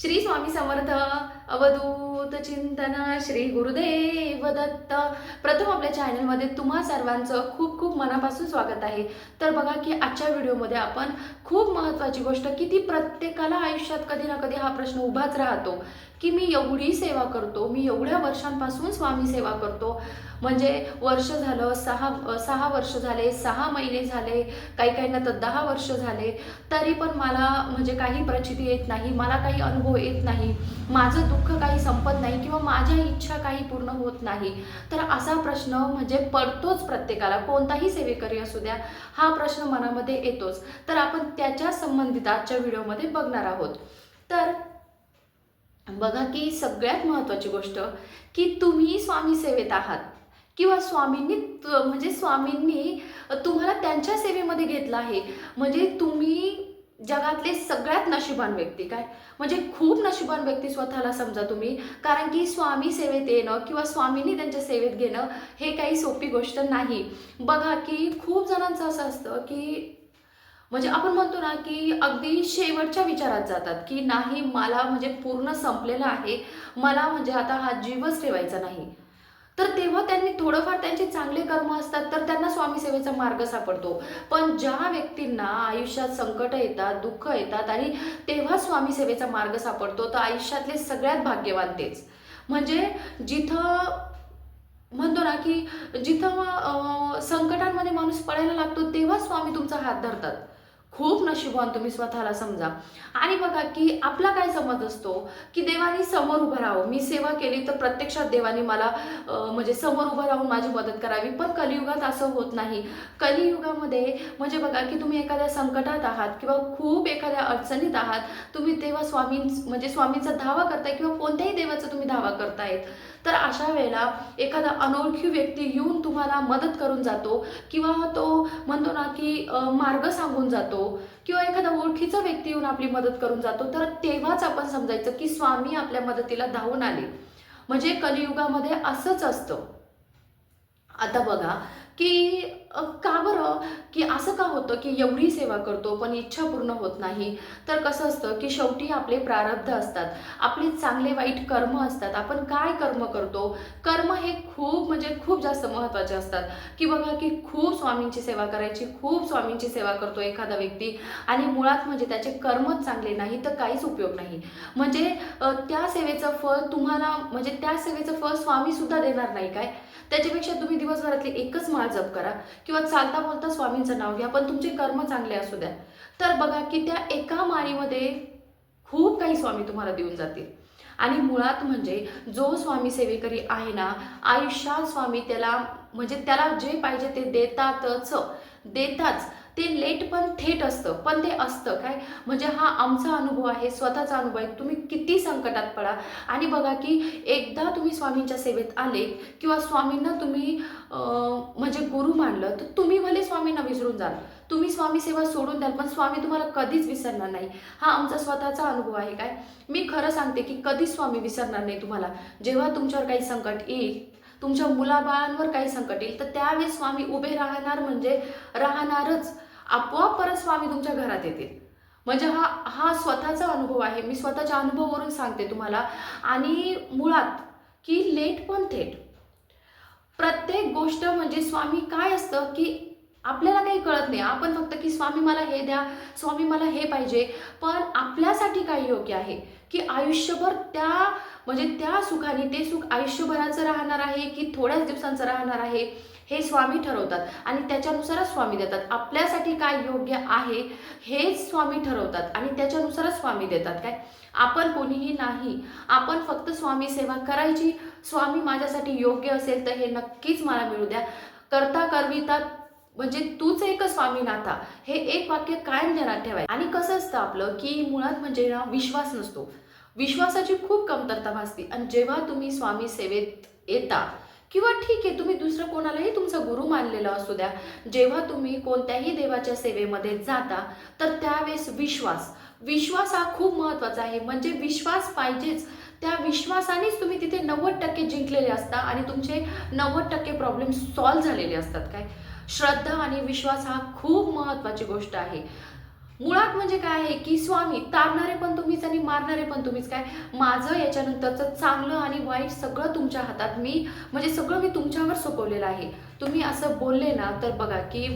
श्री स्वामी समर्थ. अवधूत चिंतन श्री गुरुदेव दत्त. प्रथम आपल्या चॅनलमध्ये तुम्हा सर्वांचं खूप खूप मनापासून स्वागत आहे. तर बघा की आजच्या व्हिडिओमध्ये आपण खूप महत्त्वाची गोष्ट की ती प्रत्येकाला आयुष्यात कधी ना कधी हा प्रश्न उभाच राहतो की मी एवढी सेवा करतो मी एवढ्या वर्षांपासून स्वामी सेवा करतो. म्हणजे वर्ष झालं सहा सहा वर्ष झाले सहा महिने झाले काही काहींना तर दहा वर्ष झाले तरी पण मला म्हणजे काही प्रचिती येत नाही मला काही अनुभव येत नाही. माझं दुःख काही संपत नाही किंवा माझ्या इच्छा काही पूर्ण होत नाही. तर असा प्रश्न म्हणजे पडतोच प्रत्येकाला. कोणताही सेवेकरी असू द्या हा प्रश्न मनामध्ये येतोच. तर आपण त्याच्या संबंधित आजच्या व्हिडिओमध्ये बघणार आहोत. तर बघा की सगळ्यात महत्त्वाची गोष्ट की तुम्ही स्वामी सेवेत आहात. किंवा स्वामींनी म्हणजे स्वामींनी तुम्हाला त्यांच्या सेवेमध्ये घेतलं आहे. म्हणजे तुम्ही जगातले सगळ्यात नशिबान व्यक्ती काय? म्हणजे खूप नशिबान व्यक्ती स्वतःला समजा तुम्ही. कारण की स्वामी सेवेत येणं किंवा स्वामींनी त्यांच्या सेवेत घेणं हे काही सोपी गोष्ट नाही. बघा की खूप जणांचं असं असतं की म्हणजे आपण म्हणतो ना की अगदी शेवटच्या विचारात जातात की नाही मला म्हणजे पूर्ण संपलेलं आहे. मला म्हणजे आता हा जीवच ठेवायचा नाही. तर तेव्हा त्यांनी थोडंफार त्यांचे चांगले कर्म असतात तर त्यांना स्वामी सेवेचा मार्ग सापडतो. पण ज्या व्यक्तींना आयुष्यात संकट येतात दुःख येतात आणि तेव्हा स्वामी सेवेचा मार्ग सापडतो तर आयुष्यातले सगळ्यात भाग्यवान तेच. म्हणजे जिथं म्हणतो ना की जिथं संकटांमध्ये माणूस पडायला लागतो तेव्हा स्वामी तुमचा हात धरतात. खूप नशिबवान तुम्ही स्वतःला समजा. आणि बघा की आपला काय समज असतो? की देवानी समोर उभं राहावं. मी सेवा केली तर प्रत्यक्षात देवानी मला म्हणजे समोर उभं राहून माझी मदत करावी. पण कलियुगात असं होत नाही. कलियुगामध्ये म्हणजे बघा की तुम्ही एखाद्या संकटात आहात किंवा खूप एखाद्या अडचणीत आहात तुम्ही तेव्हा स्वामी म्हणजे स्वामींचा धावा करताय किंवा कोणत्याही देवाचा तुम्ही धावा करतायत. तर अशा वेळेला एखादा अनोळखी व्यक्ती येऊन तुम्हाला मदत करून जातो किंवा तो म्हणतो ना की मार्ग सांगून जातो किंवा एखादा ओळखीचा व्यक्ती येऊन आपली मदत करून जातो तर तेव्हाच आपण समजायचं की स्वामी आपल्या मदतीला धावून आले. म्हणजे कलियुगामध्ये असंच असतं. आता बघा की का बरं? की असं का होतं की एवढी सेवा करतो पण इच्छा पूर्ण होत नाही? तर कसं असतं की शेवटी आपले प्रारब्ध असतात आपले चांगले वाईट कर्म असतात. आपण काय कर्म करतो? कर्म हे खूप म्हणजे खूप जास्त महत्त्वाचे असतात. की बघा की खूप स्वामींची सेवा करायची खूप स्वामींची सेवा करतो एखादा व्यक्ती आणि मुळात म्हणजे त्याचे कर्मच चांगले नाही तर काहीच उपयोग नाही. म्हणजे त्या सेवेचं फळ तुम्हाला म्हणजे त्या सेवेचं फळ स्वामी सुद्धा देणार नाही काय? त्याच्यापेक्षा तुम्ही दिवसभरातले एकच माळ जप करा. किंवा चालता बोलता स्वामींचं नाव घ्या पण तुमचे कर्म चांगले असू द्या. तर बघा की त्या एका माळीमध्ये खूप काही स्वामी तुम्हाला देऊन जातील. आणि मुळात म्हणजे जो स्वामी सेवेकरी आहे ना आयुष्यात स्वामी त्याला म्हणजे त्याला जे पाहिजे ते देतातच. देताच. ते लेट पण थेट असतं पण ते असतं. काय? म्हणजे हा आमचा अनुभव आहे स्वतःचा अनुभव आहे. तुम्ही किती संकटात पडा. आणि बघा की एकदा तुम्ही स्वामींच्या सेवेत आले किंवा स्वामींना तुम्ही म्हणजे गुरु मानलं तर तुम्ही भले स्वामींना विसरून जाल. तुम्ही स्वामी सेवा सोडून द्याल पण स्वामी तुम्हाला कधीच विसरणार नाही. हा आमचा स्वतःचा अनुभव आहे. काय? मी खरं सांगते की कधीच स्वामी विसरणार नाही तुम्हाला. जेव्हा तुमच्यावर काही संकट येईल तुमच्या मुलाबाळांवर काही संकट येईल तर त्यावेळेस स्वामी उभे राहणार म्हणजे राहणारच. आपोआप परत स्वामी तुमच्या घरात येतील. म्हणजे हा हा स्वतःचा अनुभव आहे. मी स्वतःच्या अनुभवावरून सांगते तुम्हाला. आणि मुळात की लेट पण थेट. प्रत्येक गोष्ट म्हणजे स्वामी काय असतं की आपल्याला काही कळत नाही. आपण फक्त की स्वामी मला हे द्या स्वामी मला हे पाहिजे. पण आपल्यासाठी काय योग्य आहे की आयुष्यभर त्या म्हणजे त्या सुखाने ते सुख आयुष्यभराचं राहणार आहे की थोड्याच दिवसांचं राहणार आहे. हे स्वामी ठरवतात आणि त्याच्यानुसारच स्वामी देतात. आपल्यासाठी काय योग्य आहे हेच स्वामी ठरवतात आणि त्याच्यानुसारच स्वामी देतात काय? आपण कोणीही नाही आपण फक्त स्वामी सेवा करायची स्वामी माझ्यासाठी योग्य असेल तर हे नक्कीच मला मिळू द्या. करता करविता म्हणजे तूच एक स्वामी नाथा हे एक वाक्य कायम ध्यानात ठेवाय आणि कसं असतं आपलं की मुळात म्हणजे ना विश्वास नसतो. विश्वासाची खूप कमतरता भासते. आणि जेव्हा तुम्ही स्वामी सेवेत येता किंवा ठीक आहे तुम्ही दुसरं कोणालाही तुमचा गुरु मानलेला असू द्या. जेव्हा तुम्ही कोणत्याही देवाच्या सेवेमध्ये जाता तर त्यावेळेस विश्वास. विश्वास हा खूप महत्त्वाचा आहे. म्हणजे विश्वास पाहिजेच. त्या विश्वासानेच तुम्ही तिथे नव्वद टक्के जिंकलेले असता आणि तुमचे नव्वद टक्के प्रॉब्लेम सॉल्व्ह झालेले असतात काय? श्रद्धा आणि विश्वास हा खूप महत्त्वाची गोष्ट आहे. मुळात म्हणजे काय आहे की स्वामी तारणारे पण तुम्हीच आणि मारणारे पण तुम्हीच. काय? माझं याच्यानंतरचं चांगलं आणि वाईट सगळं तुमच्या हातात मी म्हणजे सगळं मी तुमच्यावर सोपवलेलं आहे. तुम्ही असं बोलले ना तर बघा की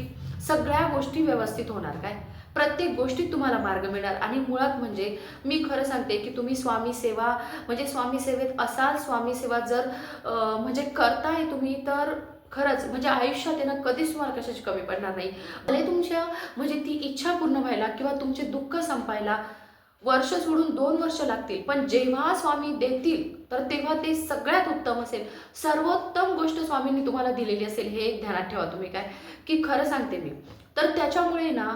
सगळ्या गोष्टी व्यवस्थित होणार. काय? प्रत्येक गोष्टीत तुम्हाला मार्ग मिळणार. आणि मुळात म्हणजे मी खरं सांगते की तुम्ही स्वामी सेवा म्हणजे स्वामी सेवेत असाल स्वामी सेवा जर म्हणजे करताय तुम्ही तर खरंच म्हणजे आयुष्यात येणं कधीच तुम्हाला कशाची कमी पडणार नाही. भले तुमच्या म्हणजे ती इच्छा पूर्ण व्हायला किंवा तुमचे दुःख संपायला वर्ष सोडून दोन वर्ष लागतील पण जेव्हा स्वामी देतील तर तेव्हा ते सगळ्यात उत्तम असेल. सर्वोत्तम गोष्ट स्वामींनी तुम्हाला दिलेली असेल हे एक ध्यानात ठेवा तुम्ही काय. की खरं सांगते मी. तर त्याच्यामुळे ना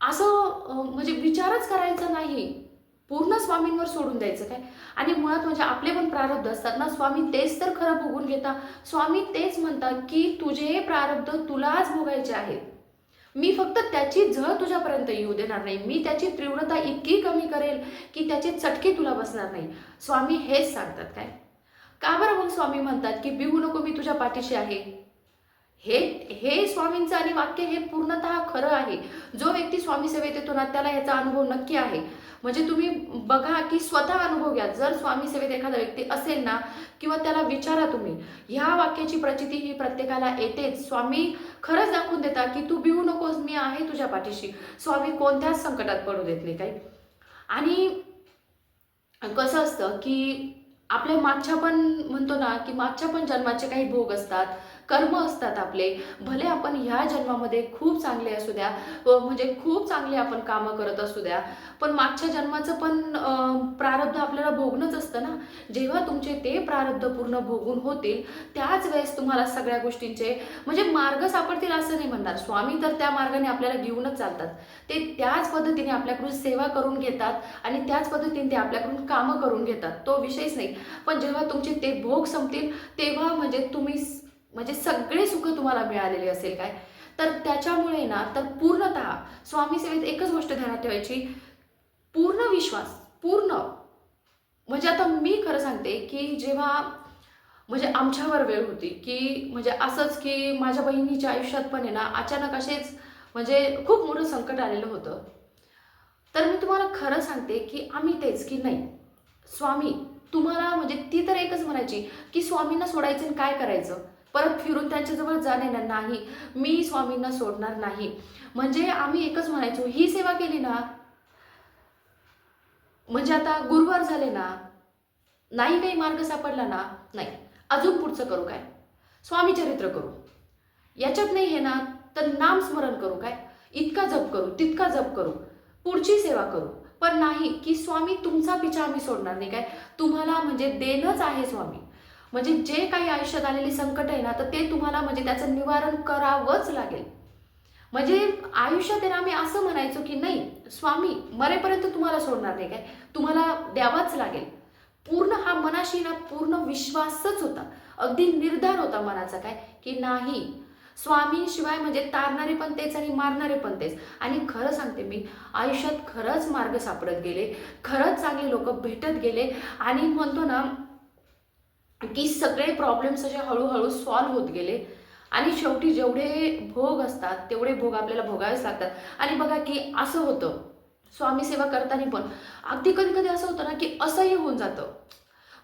असं म्हणजे विचारच करायचा नाही. पूर्ण स्वामींवर सोडून द्यायचं काय? आणि मुळात म्हणजे आपले पण प्रारब्ध असतात ना स्वामी तेच तर खरं भोगून घेता. स्वामी तेच म्हणतात की तुझे प्रारब्ध तुलाच भोगायचे आहेत. मी फक्त त्याची झळ तुझ्यापर्यंत येऊ देणार नाही. मी त्याची तीव्रता इतकी कमी करेल की त्याचे चटके तुला बसणार नाही. स्वामी हेच सांगतात काय? का बरं मग स्वामी म्हणतात की बिहू नको मी तुझ्या पाठीशी आहे. हे हे स्वामींचं आणि वाक्य हे पूर्णतः खरं आहे. जो व्यक्ती स्वामी सेवेत येतो ना त्याला याचा अनुभव नक्की आहे. म्हणजे तुम्ही बघा की स्वतः अनुभव घ्या. जर स्वामी सेवेत एखादा व्यक्ती असेल ना किंवा त्याला विचारा तुम्ही ह्या वाक्याची प्रचिती ही प्रत्येकाला येतेच. स्वामी खरंच दाखवून देता की तू भिवू नकोस मी आहे तुझ्या पाठीशी. स्वामी कोणत्याच संकटात पडू देत नाही काही. आणि कसं असतं की आपल्या मागच्या पण म्हणतो ना की मागच्या पण जन्माचे काही भोग असतात. कर्म असतात आपले. भले आपण ह्या जन्मामध्ये खूप चांगले असू द्या म्हणजे खूप चांगले आपण कामं करत असू द्या पण मागच्या जन्माचं पण प्रारब्ध आपल्याला भोगणंच असतं ना. जेव्हा तुमचे ते प्रारब्ध पूर्ण भोगून होतील त्याच वेळेस तुम्हाला सगळ्या गोष्टींचे म्हणजे मार्ग सापडतील असं नाही म्हणणार. स्वामी तर त्या मार्गाने आपल्याला घेऊनच चालतात. ते त्याच पद्धतीने आपल्याकडून सेवा करून घेतात आणि त्याच पद्धतीने ते आपल्याकडून कामं करून घेतात. तो विषयच नाही. पण जेव्हा तुमचे ते भोग संपतील तेव्हा म्हणजे तुम्ही म्हणजे सगळे सुख तुम्हाला मिळालेले असेल काय? तर त्याच्यामुळे ना तर पूर्णतः स्वामी सेवेत एकच गोष्ट ध्यानात ठेवायची. पूर्ण विश्वास पूर्ण. म्हणजे आता मी खरं सांगते की जेव्हा म्हणजे आमच्यावर वेळ होती की म्हणजे असंच की माझ्या बहिणीच्या आयुष्यात पण आहे ना अचानक असेच म्हणजे खूप मोठं संकट आलेलं होतं. तर मी तुम्हाला खरं सांगते की आम्ही तेच की नाही. स्वामी तुम्हाला म्हणजे ती तर एकच म्हणायची की स्वामींना सोडायचं आणि काय करायचं? परत फिरून त्यांच्याजवळ जाणे ना नाही. मी स्वामींना सोडणार नाही. म्हणजे आम्ही एकच म्हणायचो ही सेवा केली ना म्हणजे आता गुरुवार झाले ना नाही काही मार्ग सापडला ना नाही. अजून पुढचं करू काय? स्वामी चरित्र करू. याच्यात नाही हे ना तर नामस्मरण करू काय? इतका जप करू तितका जप करू. पुढची सेवा करू. पण नाही की स्वामी तुमचा पिछा आम्ही सोडणार नाही काय? तुम्हाला म्हणजे देणंच आहे स्वामी. म्हणजे जे काही आयुष्यात आलेली संकट आहे ना तर ते तुम्हाला म्हणजे त्याचं निवारण करावंच लागेल. म्हणजे आयुष्यात आहे ना आम्ही असं म्हणायचो की नाही स्वामी मरेपर्यंत तुम्हाला सोडणार नाही काय? तुम्हाला द्यावाच लागेल. पूर्ण हा मनाशी ना पूर्ण विश्वासच होता. अगदी निर्धार होता मनाचा काय? की नाही. स्वामी शिवाय म्हणजे तारणारे पण तेच आणि मारणारे पण तेच. आणि खरं सांगते मी आयुष्यात खरंच मार्ग सापडत गेले खरंच चांगले लोक भेटत गेले. आणि म्हणतो ना की सगळे प्रॉब्लेम्स असे हळूहळू सॉल्व्ह होत गेले. आणि शेवटी जेवढे भोग असतात तेवढे भोग आपल्याला भोगावेच लागतात. आणि बघा की असं होतं. स्वामी सेवा करताना पण. अगदी कधी कधी असं होतं ना की असंही होऊन जातं.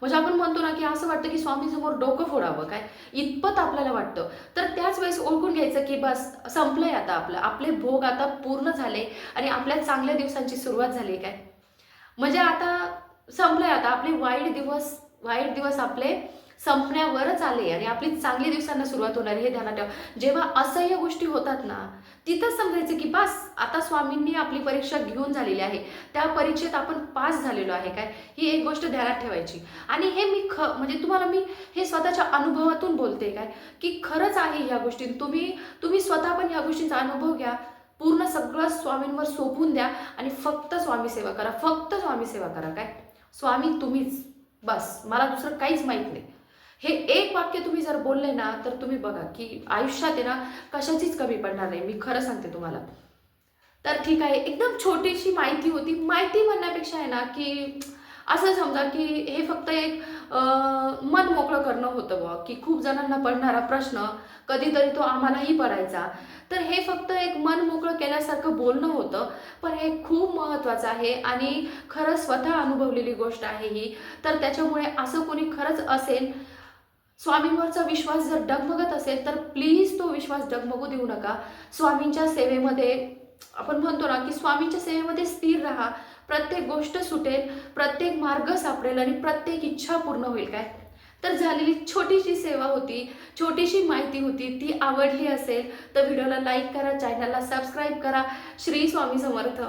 म्हणजे आपण म्हणतो ना की असं वाटतं की स्वामीसमोर डोकं फोडावं काय? इतपत आपल्याला वाटतं. तर त्याच वेळेस ओळखून घ्यायचं की बस संपलंय आता आपलं. आपले भोग आता पूर्ण झाले आणि आपल्या चांगल्या दिवसांची सुरुवात झाली काय? म्हणजे आता संपलंय आता. आपले वाईट दिवस वाईट दिवस आपले संपण्यावरच आले आणि आपली चांगली दिवसांना सुरुवात होणार हे ध्यानात ठेवा. जेव्हा असह्य गोष्टी होतात ना तिथंच समजायचं की बस आता स्वामींनी आपली परीक्षा घेऊन झालेली आहे. त्या परीक्षेत आपण पास झालेलो आहे काय? ही एक गोष्ट ध्यानात ठेवायची. आणि हे मी ख म्हणजे तुम्हाला मी हे स्वतःच्या अनुभवातून बोलते काय? की खरंच आहे ह्या गोष्टी. तुम्ही तुम्ही स्वतः पण ह्या गोष्टींचा अनुभव घ्या. पूर्ण सगळं स्वामींवर सोपून द्या आणि फक्त स्वामी सेवा करा. फक्त स्वामी सेवा करा काय? स्वामी तुम्हीच. बस मला दुसरं काहीच माहीत नाही. हे एक वाक्य तुम्ही जर बोलले ना तर तुम्ही बघा की आयुष्यात आहे ना कशाचीच कमी पडणार नाही. मी खरं सांगते तुम्हाला. तर ठीक आहे एकदम छोटीशी माहिती होती. माहिती म्हणण्यापेक्षा आहे ना की असं समजा की हे फक्त एक करणं होतं बुवा की खूप जणांना पडणारा प्रश्न कधीतरी तो आम्हालाही पडायचा. तर हे फक्त एक मन मोकळं केल्यासारखं बोलणं होतं पण हे खूप महत्त्वाचं आहे आणि खरंच स्वतः अनुभवलेली गोष्ट आहे ही. तर त्याच्यामुळे असं कोणी खरंच असेल स्वामींवरचा विश्वास जर डगमगत असेल तर प्लीज तो विश्वास डगमगू देऊ नका. स्वामींच्या सेवेमध्ये आपण म्हणतो ना की स्वामींच्या सेवेमध्ये स्थिर राहा. प्रत्येक गोष्ट सुटेल प्रत्येक मार्ग सापडेल आणि प्रत्येक इच्छा पूर्ण होईल काय? तर झालेली छोटीशी सेवा होती छोटीशी माहिती होती ती आवडली असेल तर व्हिडिओला लाईक करा चॅनलला सबस्क्राईब करा. श्री स्वामी समर्थ.